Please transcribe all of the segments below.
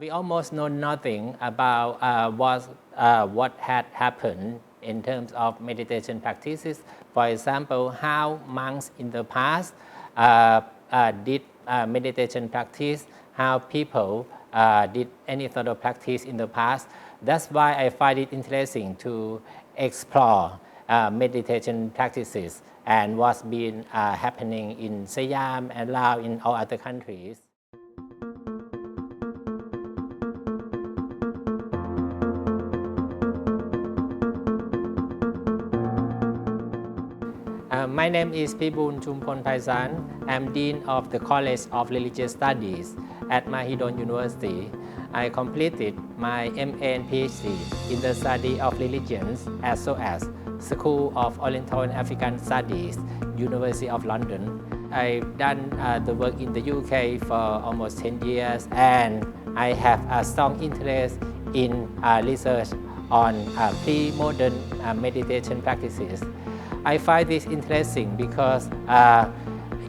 we almost know nothing about uh, what, uh, what had happened in terms of meditation practices. For example, how monks in the past uh, uh, did uh, meditation practice, how people uh, did any sort of practice in the past. That's why I find it interesting to explore meditation practices and what's been happening in Siam and Laos in all other countries. Uh, my name is Pibun Chumpon Paisan. I'm Dean of the College of Religious Studies at Mahidol University. I completed my MA and PhD in the study of religions as well as School of Oriental and African Studies, University of London. I've done uh, the work in the UK for almost 10 years and I have a strong interest in uh, research on uh, pre-modern uh, meditation practices. I find this interesting because uh,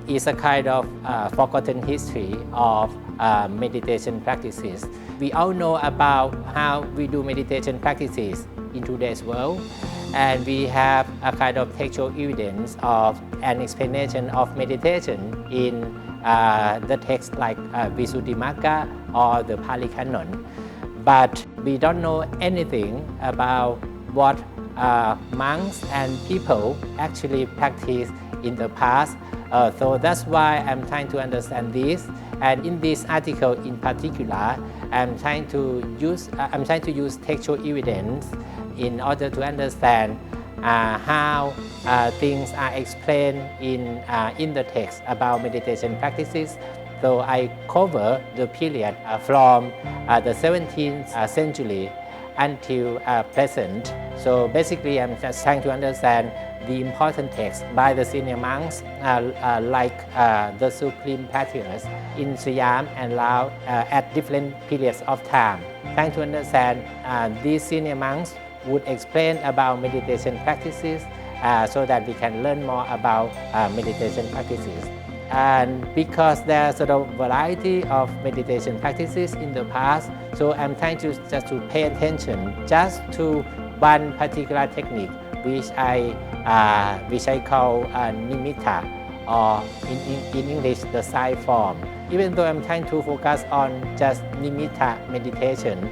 it's a kind of uh, forgotten history of uh, meditation practices. We all know about how we do meditation practices in today's world, and we have a kind of textual evidence of an explanation of meditation in uh, the text like uh, Visuddhimagga or the Pali Canon. But we don't know anything about what uh, monks and people actually practice in the past. Uh, so that's why I'm trying to understand this. And in this article in particular, I'm trying to use uh, I'm trying to use textual evidence in order to understand uh, how uh, things are explained in uh, in the text about meditation practices. So I cover the period uh, from the 17th uh, century until uh, present. So basically, I'm just trying to understand the important texts by the senior monks, uh, uh, like uh, the Supreme Patriarchs in Siam and Laos uh, at different periods of time. Trying to understand these senior monks would explain about meditation practices so that we can learn more about meditation practices. And because there's of variety of meditation practices in the past, so I'm trying to just to pay attention just to one particular technique, which I uh, which I call uh, nimitta, or in, in, in English the side form. Even though I'm trying to focus on just nimitta meditation,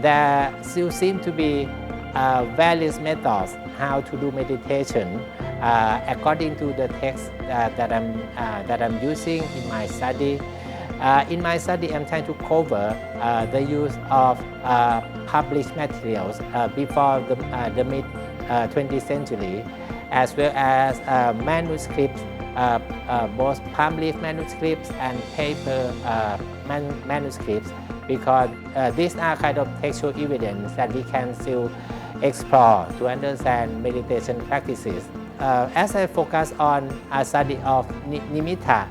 there still seem to be uh, various methods how to do meditation uh, according to the text uh, that, I'm, uh, that I'm using in my study. Uh, in my study, I'm trying to cover uh, the use of uh, published materials before the, the mid uh, 20th century, as well as manuscripts, both palm leaf manuscripts and paper man- manuscripts, because these are kind of textual evidence that we can still explore to understand meditation practices. Uh, as I focus on a study of nimitta,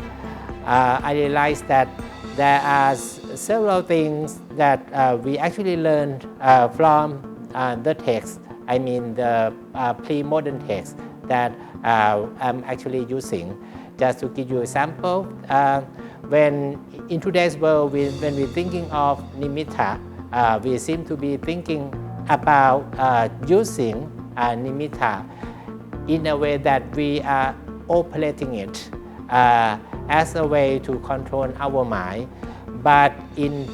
uh, I realized that there are several things that uh, we actually learned uh, from uh, the text, I mean the uh, pre-modern text that I'm actually using. Just to give you a example, when in today's world, we, when we're thinking of nimitta, we seem to be thinking about uh, using uh, nimitta in a way that we are operating it uh, as a way to control our mind. But in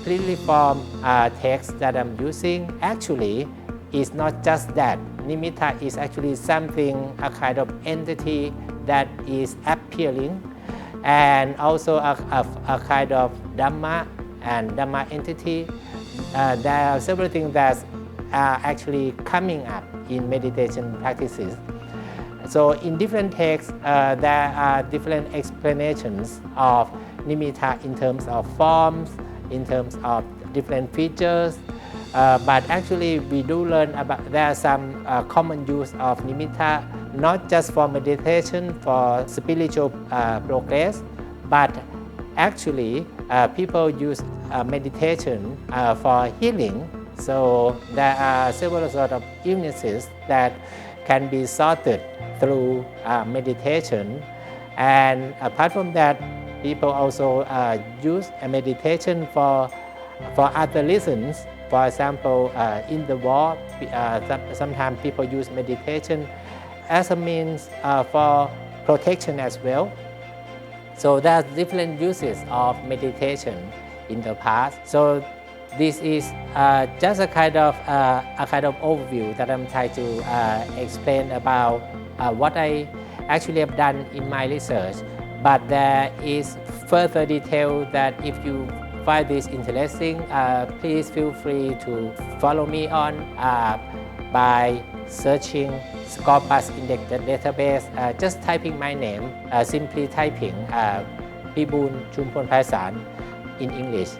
form uh, text that I'm using, actually, it's not just that. Nimitta is actually something, a kind of entity that is appealing and also a, a, a kind of Dhamma and Dhamma entity. Uh, there are several things that are actually coming up in meditation practices. So in different texts, uh, there are different explanations of nimitta in terms of forms, in terms of different features. Uh, but actually, we do learn about there are some uh, common use of nimitta, not just for meditation, for spiritual uh, progress, but actually, uh, people use uh, meditation for healing. So there are several sort of illnesses that can be sorted through uh, meditation. And apart from that, people also uh, use meditation for For other reasons, for example, uh, in the war, uh, sometimes people use meditation as a means uh, for protection as well. So there's different uses of meditation in the past. So this is uh, just a kind of uh, a kind of overview that I'm trying to uh, explain about uh, what I actually have done in my research. But there is further detail that if you find this interesting, uh, please feel free to follow me on uh, by searching Scopus Index database, just typing my name, simply typing uh, Pibun Chumpon Paisan in English